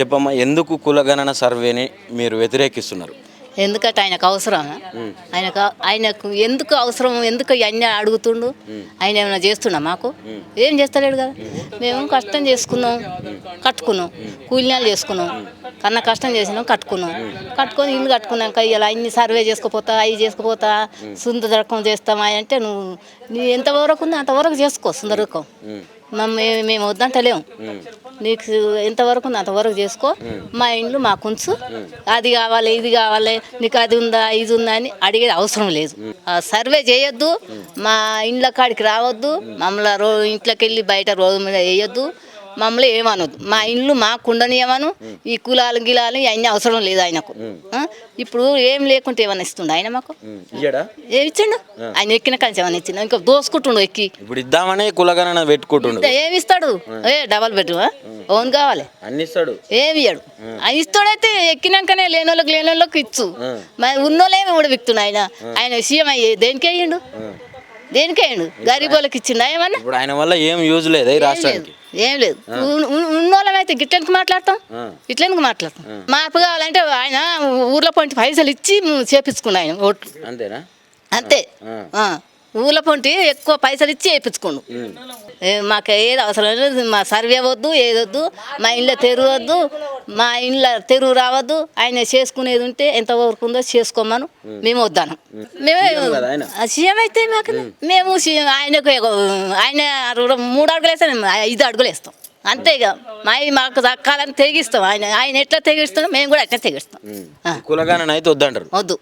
చెప్పమ్మా ఎందుకు కులగణన సర్వేని మీరు వ్యతిరేకిస్తున్నారు? ఎందుకంటే ఆయనకు అవసరం ఆయనకు ఆయనకు ఎందుకు అవసరం? ఎందుకు ఇవన్నీ అడుగుతుండు? ఆయన ఏమైనా చేస్తున్నా మాకు? ఏం చేస్తలేడు కదా? మేము కష్టం చేసుకున్నాం కట్టుకున్నాం కూలినాలు చేసుకున్నాం. కన్న కష్టం చేసినాం కట్టుకున్నాం. కట్టుకొని ఇల్లు కట్టుకున్నాక ఇలా అన్ని సర్వే చేసుకుపోతా అవి చేసుకుపోతా సుందరకం చేస్తామా అంటే నువ్వు నీ ఎంతవరకు ఉందో అంతవరకు చేసుకో సుందరకం మేము మేము వద్దంటలేము. నీకు ఎంతవరకు ఉందో అంతవరకు చేసుకో. మా ఇండ్లు మాకు ఉంచు అది కావాలి ఇది కావాలి నీకు అది ఉందా ఇది ఉందా అని అడిగేది అవసరం లేదు. సర్వే చేయొద్దు. మా ఇండ్ల కాడికి రావద్దు. మమ్మల్ని రో ఇంట్లోకి వెళ్ళి బయట రోజు మీద వేయొద్దు. మమ్మల్ని ఏమనొద్దు. మా ఇండ్లు మాకు ఉండనియమను ఈ కులాలు గిలాలు ఇవన్నీ అవసరం లేదు ఆయనకు? ఇప్పుడు ఏం లేకుంటే ఏమన్నా ఇస్తుండ ఆయన మాకు? ఏమి ఇచ్చిండు? ఆయన ఎక్కిన కలిసి ఏమన్నా ఇచ్చిండు? ఇంకా దోసుకుంటుండు ఎక్కి. ఇప్పుడు ఇద్దామని కులగణన పెట్టుకుంటుండు. ఏమి ఇస్తాడు? ఏ డబల్ బెడ్రూమ్? ఓన్ కావాలి. అన్ని ఇస్తాడు. ఏమి ఇయ్యడు. ఆయన ఇస్తాడైతే ఎక్కినాకనే లేని వాళ్ళకి లేని వాళ్ళకి ఇచ్చు మరి ఉన్నోళ్ళేమి కూడా విక్తున్నా ఆయన ఆయన సీఎం అయ్యి దేనికి అయ్యిండు? దేనికి అయ్యిండు గరీబ్ వాళ్ళకి ఇచ్చిండు ఏమన్నా? ఇప్పుడు ఆయన వల్ల ఏం యూజ్ లేదు ఈ ఏం లేదు రాష్ట్రానికి. ఏం లేదు. ఉన్నోళ్ళమైతే గిట్లెందుకు మాట్లాడతాం. ఇట్లెందుకు మాట్లాడతాం? మార్పు కావాలంటే ఆయన ఊర్లో పొంటి పైసలు ఇచ్చి చేపించుకున్నాడు ఆయన ఓట్లు అంతేనా? అంతే. ఊళ్ళో పొంటి ఎక్కువ పైసలు ఇచ్చి వేయించుకోండు ఏ, మాకు ఏది అవసరం లేదు మా సర్వే వద్దు ఏదొద్దు మా ఇంట్లో తెరువు వద్దు మా ఇంట్లో తెరువు రావద్దు. ఆయన చేసుకునేది ఉంటే ఎంత వరకు ఉందో చేసుకోమను. మేము వద్దాను. మేమే సీఎం అయితే మాకు మేము సీఎం ఆయనకు ఆయన మూడు అడుగులు వేస్తాం మేము ఐదు అడుగులు వేస్తాం. అంతే ఇక. మా మాకు దక్కాలని తెగిస్తాం. ఆయన ఆయన ఎట్లా తెగిస్తామో మేము కూడా అట్లా తెగిస్తాం. అయితే వద్దంటారు. వద్దు.